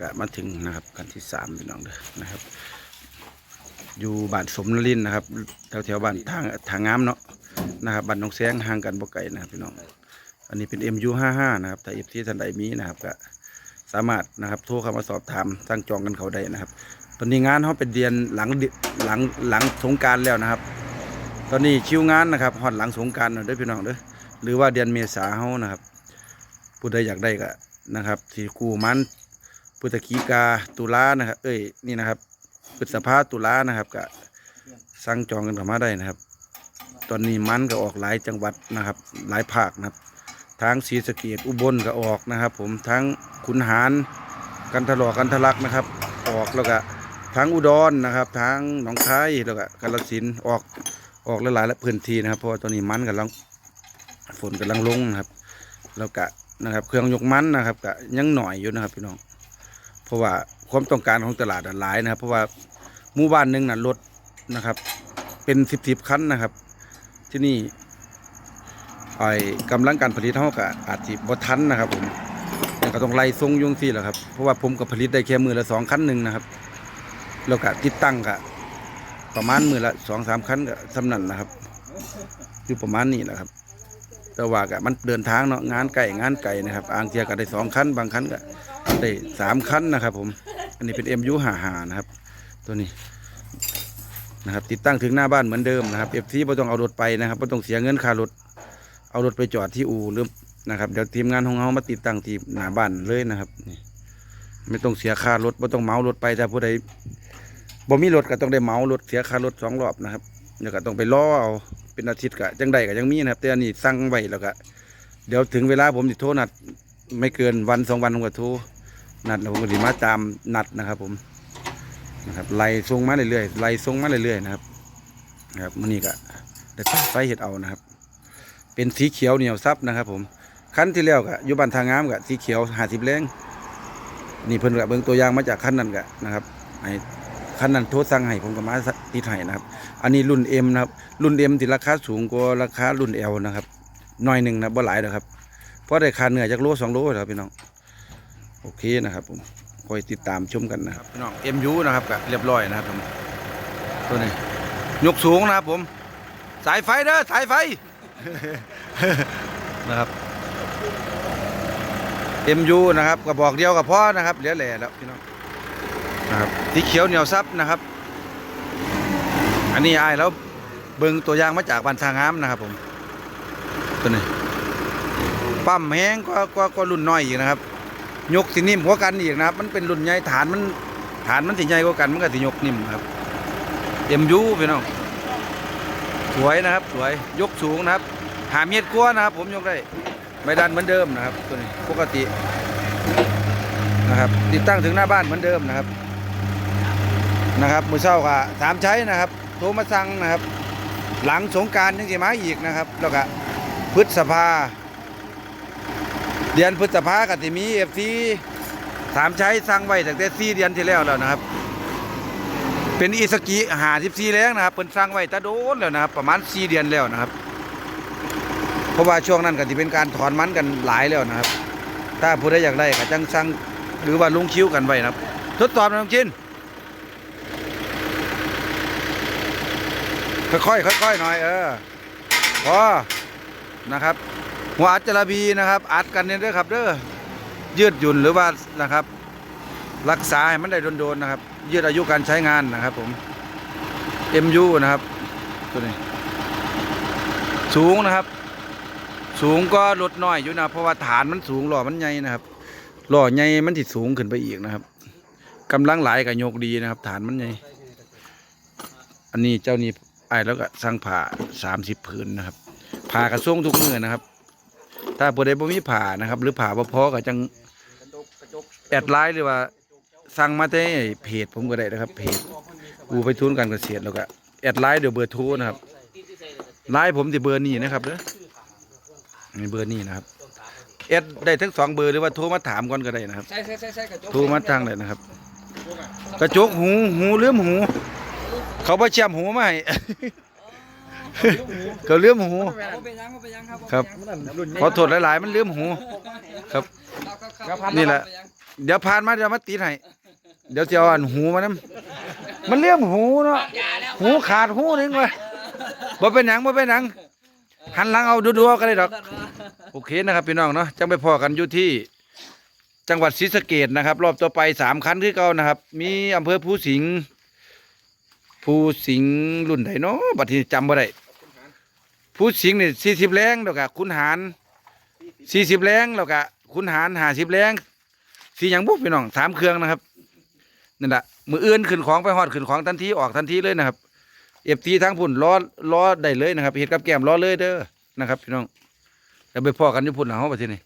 ก็มาถึงนะครับกันที่สามพี่น้องเด้อนะครับ อยู่บ้านสมนลินนะครับแถวแถวบ้านทางทางงามเนาะนะครับบ้านหนองแสงห่างกันบ่ไกลนะครับพี่น้อง อันนี้เป็น MU55 นะครับถ้า FC ท่านใดมีนะครับก็สามารถนะครับโทรเข้ามาสอบถามสั่งจองกันเขาได้นะครับ ตอนนี้งานเขาเป็นเดือนหลังหลังหลังสงการแล้วนะครับ ตอนนี้คิวงานนะครับฮอดหลังสงการเด้อพี่น้องเด้อหรือว่าเดือนเมษาเฮานะครับผู้ใดอยากได้ก็นะครับที่กูมัน พฤศจิกาตุลานะครับ เอ้ยนี่นะครับพฤษภาตุลานะครับก็สั่งจองกันเข้ามาได้นะครับ ตอนนี้มันก็ออกหลายจังหวัดนะครับ หลายภาคนะครับทางศรีสะเกดอุบลก็ออกนะครับ ผมทั้งขุนหารกันทะลอกกันทะลักนะครับ ออกแล้วก็ทั้งอุดรนะครับทั้งหนองคายแล้วก็กาฬสินธุ์ออกออกหลายๆพื้นที่นะครับเพราะว่าตอนนี้มันกำลังฝนกำลังลงนะครับ แล้วก็นะครับ เครื่องยกมันนะครับก็ยังหน่อยอยู่นะครับพี่น้อง เพราะว่าความต้องการของตลาดหลายนะครับ เพราะว่าหมู่บ้านหนึ่งน่ะรถนะครับ เป็นสิบสิบคันนะครับ ที่นี่ไอ้กำลังการผลิตเท่ากับอาจจะบ่ทันนะครับผมแต่ก็ต้องไล่ทรงยุ่งที่แหละครับเพราะว่าผมก็ผลิตได้แค่มือละสองคันหนึ่งนะครับ แล้วก็ติดตั้งก็ประมาณมือละสองสามคันก็สำนันนะครับ อยู่ประมาณนี้แหละครับ แต่ว่าก็มันเดินทางเนาะงานไก่งานไก่นะครับอ่างเทียก็ได้สองคันบางคันก็ได้สามคันนะครับ ผม อันนี้เป็นเอ็มยูหาหานะครับ ตัวนี้นะครับ ติดตั้งถึงหน้าบ้านเหมือนเดิมนะครับเอฟซีไม่ต้องเอารถไปนะครับไม่ต้องเสียเงินค่ารถเอารถไปจอดที่อู่หรือนะครับเดี๋ยวทีมงานของเขามาติดตั้งที่หน้าบ้านเลยนะครับนี่ไม่ต้องเสียค่ารถไม่ต้องเมารถไปถ้าผู้ใดบ่มีรถก็ต้องได้เมารถเสียค่ารถสองรอบนะครับเดี๋ยวก็ต้องไปล่อเอา เป็นอาทิตย์ก็จังใดก็ยังมีนะครับ แต่อันนี้สั่งไว้แล้วก็เดี๋ยวถึงเวลาผมจะโทรนัด ไม่เกินวันสองวันผมก็โทรนัดแล้วผมก็สิมาตามนัดนะครับ ผมนะครับไล่ส่งมาเรื่อยๆไล่ส่งมาเรื่อยๆนะครับนะครับมันนี่ก็ได้ตัดไฟเห็ดเอานะครับ เป็นสีเขียวเหนียวซับนะครับ ผมขั้นที่แล้วก็ยู่บ้านทางงามกับสีเขียวหาสิบแรงนี่เพิ่นกับเบิ่งตัวอย่างมาจากขั้นนั้นกะนะครับไอ้ขั้นนั้นโทษสั่งให้ผมก็มาติดให้นะครับ อันนี้รุ่น M นะครับ รุ่น M ที่ราคาสูงกว่าราคารุ่น L นะครับหน้อยหนึ่งนะบ่หลายนะครับเพราะได้ค่าเหนื่อยจากโลสองโลแล้วพี่น้อง โอเคนะครับผมคอยติดตามชมกันนะครับพี่น้อง MU นะครับก็เรียบร้อยนะครับผมตัวนี้ยกสูงนะครับผม สายไฟเด้อสายไฟนะครับ MU นะครับกระบอกเดียวกับพ่อนะครับเหลือแหล่แล้วพี่น้อง นะครับสีเขียวเหนียวซับนะครับ อันนี้อายแล้วเบิงตัวยางมาจากบันทางงามนะครับ ผมตัวนี้ปั๊มแห้งก็ก็ก็รุ่นน้อยอีกนะครับ ยกสินิ่มกว่ากันอีกนะครับ มันเป็นรุ่นใหญ่ฐานมันฐานมันสิใหญ่กว่ากันมันก็สิยกนิ่มครับเอ็มยูพี่น้องสวยนะครับ สวยยกสูงนะครับ หาเมตรกว่านะครับ ผมยกได้ไม่ดันเหมือนเดิมนะครับ ตัวนี้ปกตินะครับ ติดตั้งถึงหน้าบ้านเหมือนเดิมนะครับ นะครับมือเช้าก็สามใช้นะครับ โทรมาสั่งนะครับ หลังสงการยังจะมาอีกนะครับ แล้วก็พฤษภาเดือนพฤษภาก็จะมีเอฟซีสามใช้สั่งไว้ตั้งแต่สี่เดือนที่แล้วแล้วนะครับ เป็นอิสกิหาสิบสี่แรงนะครับเป็นสั่งไว้แตะโดนแล้วนะครับ ประมาณสี่เดือนแล้วนะครับ เพราะว่าช่วงนั้นก็จะเป็นการถอนมันกันหลายแล้วนะครับ ถ้าผู้ใดอยากได้ก็จังสั่งหรือว่าลุงคิ้วกันไว้นะครับ ทดสอบนะน้องชิน ค่อยๆค่อยๆหน่อยเออพอนะครับหัวอัดจระบีนะครับ อัดกันเนี่ยด้อครับเด้อยืดหยุ่นหรือว่านะครับ รักษาให้มันได้โดนๆนะครับ ยืดอายุการใช้งานนะครับผม MU นะครับตัวนี้ สูงนะครับ สูงก็ลดน้อยอยู่นะเพราะว่าฐานมันสูงหล่อมันใหญ่นะครับหล่อใหญ่มันติดสูงขึ้นไปอีกนะครับกำลังหลายกับโยกดีนะครับ ฐานมันใหญ่อันนี้เจ้านี้ ไอ้ายแล้วก็สร้างผ่าสามสิบผืนนะครับผ่ากระส่งทุกมือนะครับ ถ้าผู้ใดบ่มีผ่านะครับ หรือผ่าบ่พอก็จังแอดไลน์หรือว่าสั่งมาได้เพจผมก็ได้นะครับ เพจอูไปทุนการเกษตรแล้วก็แอดไลน์เดี๋ยวเบอร์โทรนะครับไลน์ผมจะเบอร์นี้นะครับเด้อนี่เบอร์นี้นะครับแอดได้ทั้งสองเบอร์หรือว่าโทรมาถามก่อนก็ได้นะครับใช่ใช่ใช่ใช่กระจกโทรมาทางเลยนะครับ กระจกหูหูเลื่อมหู เขาไปเชื่อมหูมาให้ เขาเลื่อมหูเอาไปยังเอาไปยังครับครับ ขอโทษหลาย ๆ มันเลื่อมหู ครับ นี่แหละ เดี๋ยวผ่านมาเดี๋ยวมาติดให้เดี๋ยวจะเอาอันหูมานํมันเลี่ยมหูเนาะหูขาดหูนึงเว้ยบ่เป็นหยังบ่เป็นหยังหันหลังเอาดูๆก็ได้ดอก โอเคนะครับพี่น้องเนาะจังไปพอกันอยู่ที่จังหวัดศรีสะเกดนะครับ รอบต่อไปสามคันคือเก่านะครับ มีอำเภอภูสิงห์ ภูสิงห์รุ่นไหนเนาะบัดนี้จำบ่ได้ภูสิงห์นี่สี่สิบแรงแล้วก็คุณหารสี่สิบแรงแล้วก็คุณหารห้าสิบแรงสี่อย่างบุพี่น้องสามเครื่องนะครับนั่นแหละมืออื่นขึ้นของไปฮอดขึ้นของทันทีออกทันทีเลยนะครับเอฟทีทั้งพุ่นล้อล้อได้เลยนะครับเห็ดกับแก้มล้อเลยเด้อนะครับ พี่น้องแล้วไปพอกันอยู่พุ่นหลังเขาไปที่นี่